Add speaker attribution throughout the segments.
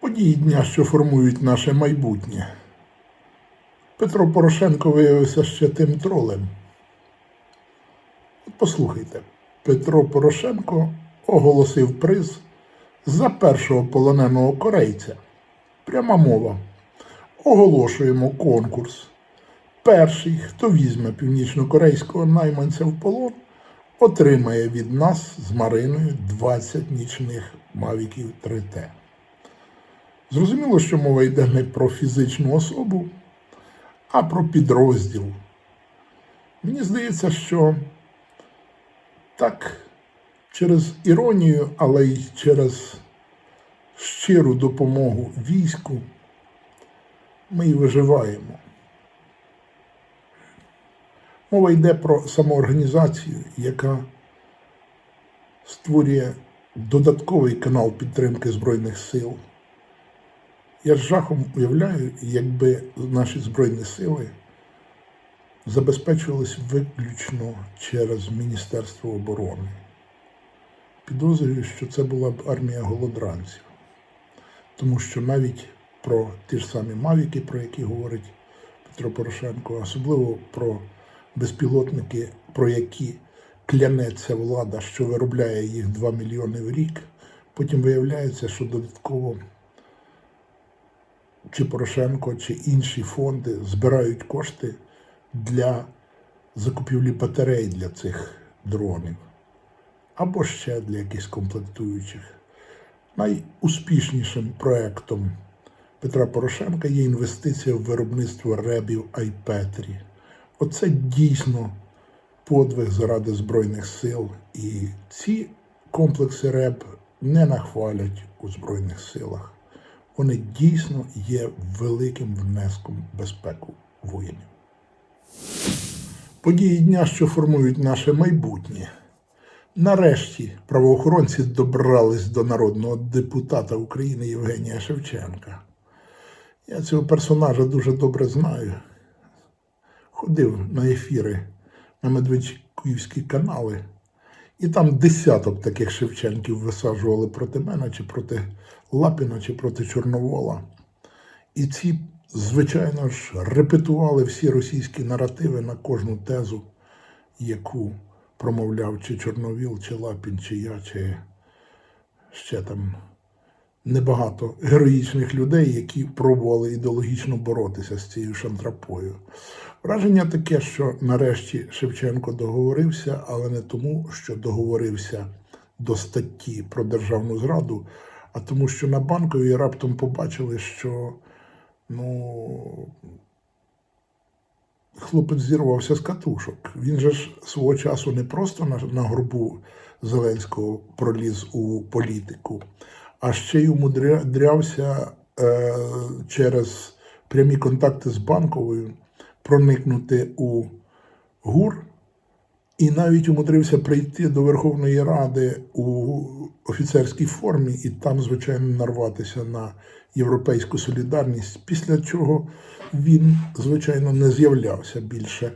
Speaker 1: Події дня, що формують наше майбутнє. Петро Порошенко виявився ще тим тролем. Послухайте, Петро Порошенко оголосив приз за першого полоненого корейця. Пряма мова. Оголошуємо конкурс. Перший, хто візьме північнокорейського найманця в полон, отримає від нас з Мариною 20 нічних мавіків 3Т. Зрозуміло, що мова йде не про фізичну особу, а про підрозділ. Мені здається, що так через іронію, але й через щиру допомогу війську ми й виживаємо. Мова йде про самоорганізацію, яка створює додатковий канал підтримки Збройних сил. Я з жахом уявляю, якби наші Збройні сили забезпечувались виключно через Міністерство оборони. Підозрюю, що це була б армія голодранців, тому що навіть про ті ж самі Мавіки, про які говорить Петро Порошенко, особливо про безпілотники, про які клянеться влада, що виробляє їх 2 мільйони в рік, потім виявляється, що додатково чи Порошенко, чи інші фонди збирають кошти для закупівлі батарей для цих дронів, або ще для якихось комплектуючих. Найуспішнішим проектом Петра Порошенка є інвестиція в виробництво ребів Айпетрі. Оце дійсно подвиг заради Збройних сил. І ці комплекси РЕБ не нахвалять у Збройних силах вони дійсно є великим внеском в безпеку воїнів. Події дня, що формують наше майбутнє. Нарешті правоохоронці добрались до народного депутата України Євгенія Шевченка. Я цього персонажа дуже добре знаю. Ходив на ефіри на Медведчуківські канали. І там десяток таких Шевченків висаджували проти мене, чи проти Лапіна, чи проти Чорновола. І ці, звичайно ж, репетували всі російські наративи на кожну тезу, яку промовляв чи Чорновіл, чи Лапін, чи я, чи ще там небагато героїчних людей, які пробували ідеологічно боротися з цією шантрапою. Враження таке, що нарешті Шевченко договорився, але не тому, що договорився до статті про державну зраду, а тому, що на банковій раптом побачили, що ну, хлопець зірвався з катушок. Він же ж свого часу не просто на, на горбу Зеленського проліз у політику, а ще й умудрявся е, через прямі контакти з банковою проникнути у ГУР і навіть умудрився прийти до Верховної Ради у офіцерській формі і там, звичайно, нарватися на європейську солідарність, після чого він, звичайно, не з'являвся більше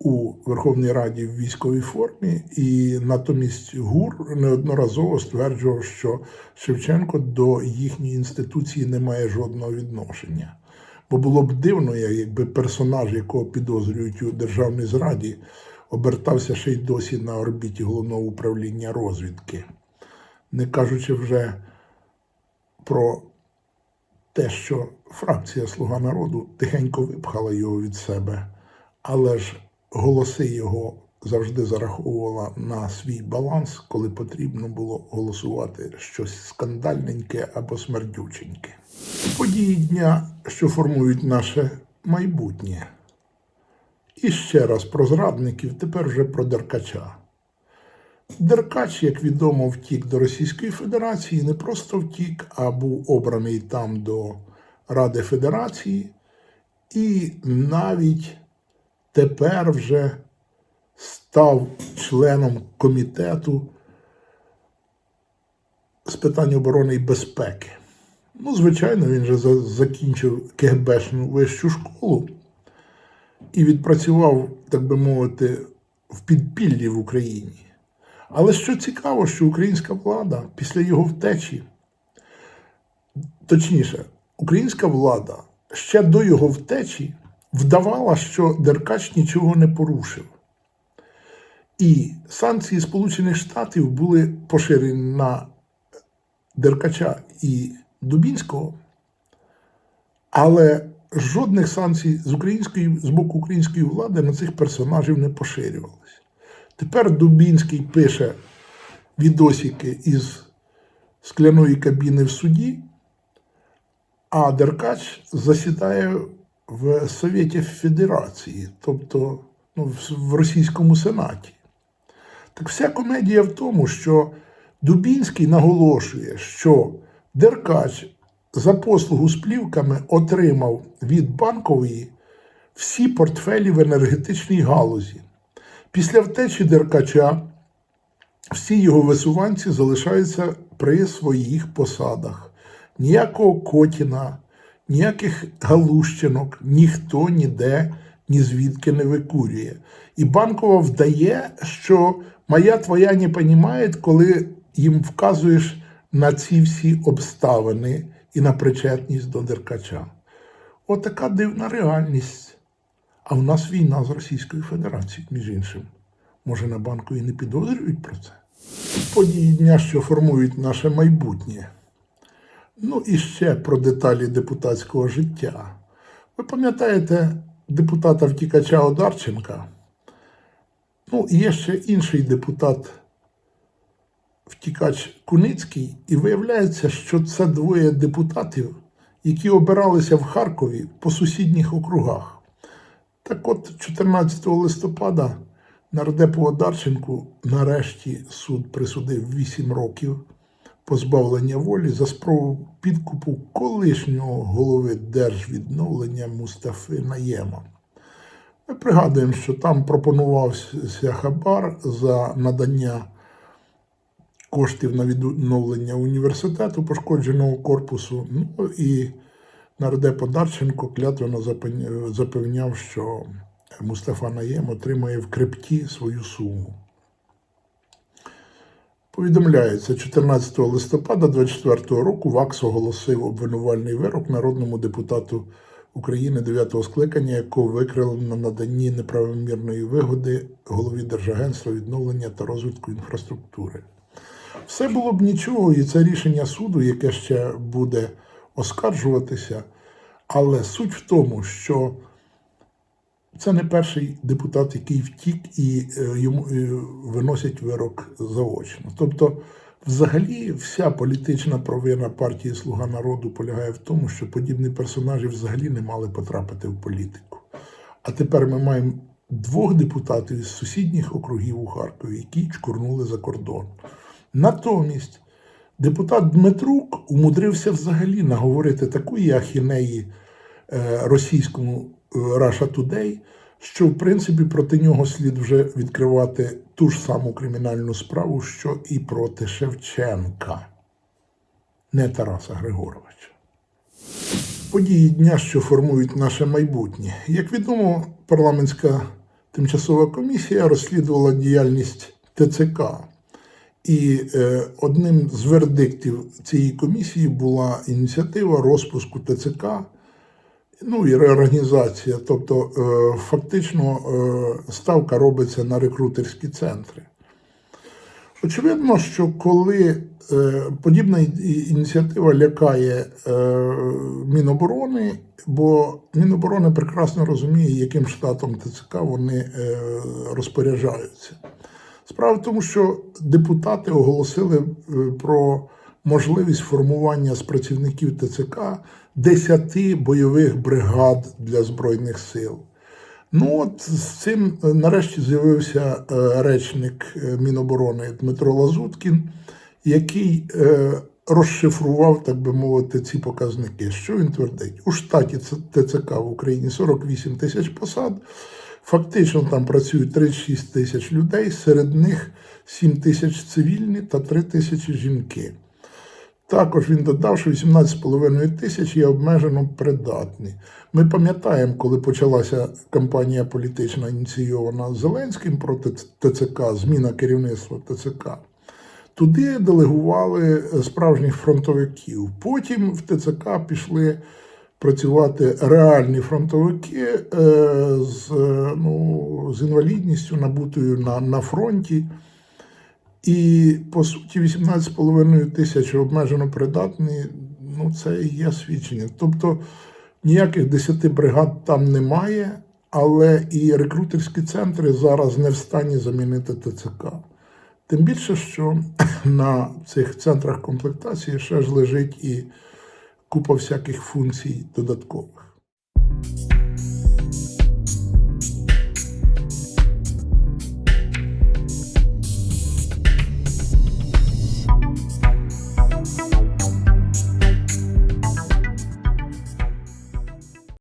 Speaker 1: у Верховній Раді в військовій формі, і натомість ГУР неодноразово стверджував, що Шевченко до їхньої інституції не має жодного відношення. Бо було б дивно, якби персонаж, якого підозрюють у державній зраді, обертався ще й досі на орбіті головного управління розвідки, не кажучи вже про те, що фракція Слуга народу тихенько випхала його від себе, але ж голоси його завжди зараховувала на свій баланс, коли потрібно було голосувати щось скандальненьке або смердюченьке. Події дня, що формують наше майбутнє. І ще раз про зрадників, тепер вже про Деркача. Деркач, як відомо, втік до Російської Федерації, не просто втік, а був обраний там до Ради Федерації, і навіть тепер вже став членом комітету з питань оборони і безпеки. Ну, звичайно, він же закінчив КГБшну вищу школу. і відпрацював, так би мовити, в підпіллі в Україні. Але що цікаво, що українська влада після його втечі, точніше, українська влада ще до його втечі вдавала, що Деркач нічого не порушив. І санкції Сполучених Штатів були поширені на Деркача і Дубінського, але жодних санкцій з, української, з боку української влади на цих персонажів не поширювалися. Тепер Дубінський пише відосики із скляної кабіни в суді, а Деркач засідає в Совєті Федерації, тобто ну, в- Російському Сенаті. Так вся комедія в тому, що Дубінський наголошує, що Деркач за послугу з плівками отримав від банкової всі портфелі в енергетичній галузі. Після втечі Деркача всі його висуванці залишаються при своїх посадах. Ніякого Котіна, ніяких галущинок ніхто ніде ні звідки не викурює. І банкова вдає, що моя твоя не понімає, коли їм вказуєш на ці всі обставини і на причетність до Деркача. Отака дивна реальність. А в нас війна з Російською Федерацією, між іншим. Може, на банку і не підозрюють про це? Події дня, що формують наше майбутнє. Ну і ще про деталі депутатського життя. Ви пам'ятаєте депутата втікача Одарченка? Ну, є ще інший депутат втікач Куницький, і виявляється, що це двоє депутатів, які обиралися в Харкові по сусідніх округах. Так от, 14 листопада нардепу Одарченку нарешті суд присудив 8 років позбавлення волі за спробу підкупу колишнього голови держвідновлення Мустафи Наєма. Ми пригадуємо, що там пропонувався хабар за надання коштів на відновлення університету пошкодженого корпусу. Ну і нардеп Одарченко клятвенно запевня- запевняв, що Мустафа Наєм отримає в крипті свою суму. Повідомляється, 14 листопада 24 року ВАКС оголосив обвинувальний вирок народному депутату України 9-го скликання, якого викрили на наданні неправомірної вигоди голові Держагентства відновлення та розвитку інфраструктури. Все було б нічого, і це рішення суду, яке ще буде оскаржуватися. Але суть в тому, що це не перший депутат, який втік і е, йому е, виносять вирок заочно. Тобто, взагалі, вся політична провина партії Слуга народу полягає в тому, що подібні персонажі взагалі не мали потрапити в політику. А тепер ми маємо двох депутатів із сусідніх округів у Харкові, які чкурнули за кордон. Натомість депутат Дмитрук умудрився взагалі наговорити такої ахінеї е, російському Russia Today, що в принципі проти нього слід вже відкривати ту ж саму кримінальну справу, що і проти Шевченка, не Тараса Григоровича. Події дня, що формують наше майбутнє. Як відомо, парламентська тимчасова комісія розслідувала діяльність ТЦК. І е, одним з вердиктів цієї комісії була ініціатива розпуску ТЦК, ну і реорганізація. Тобто, е, фактично, е, ставка робиться на рекрутерські центри. Очевидно, що коли е, подібна ініціатива лякає Міноборони, бо Міноборони прекрасно розуміє, яким штатом ТЦК вони розпоряджаються. Справа в тому, що депутати оголосили про можливість формування з працівників ТЦК 10 бойових бригад для Збройних сил. Ну от з цим е, нарешті з'явився е, речник е, Міноборони Дмитро Лазуткін, який розшифрував, так би мовити, ці показники. Що він твердить? У штаті ТЦК в Україні 48 тисяч посад. Фактично там працюють 36 тисяч людей, серед них 7 тисяч цивільні та 3 тисячі жінки. Також він додав, що 18,5 тисяч є обмежено придатні. Ми пам'ятаємо, коли почалася кампанія політична ініційована Зеленським проти ТЦК, зміна керівництва ТЦК. Туди делегували справжніх фронтовиків. Потім в ТЦК пішли працювати реальні фронтовики е, з, е, ну, з інвалідністю, набутою на, на фронті. І по суті 18,5 тисяч обмежено придатні, ну це і є свідчення. Тобто ніяких 10 бригад там немає, але і рекрутерські центри зараз не в стані замінити ТЦК. Тим більше, що на цих центрах комплектації ще ж лежить і купа всяких функцій додаткових.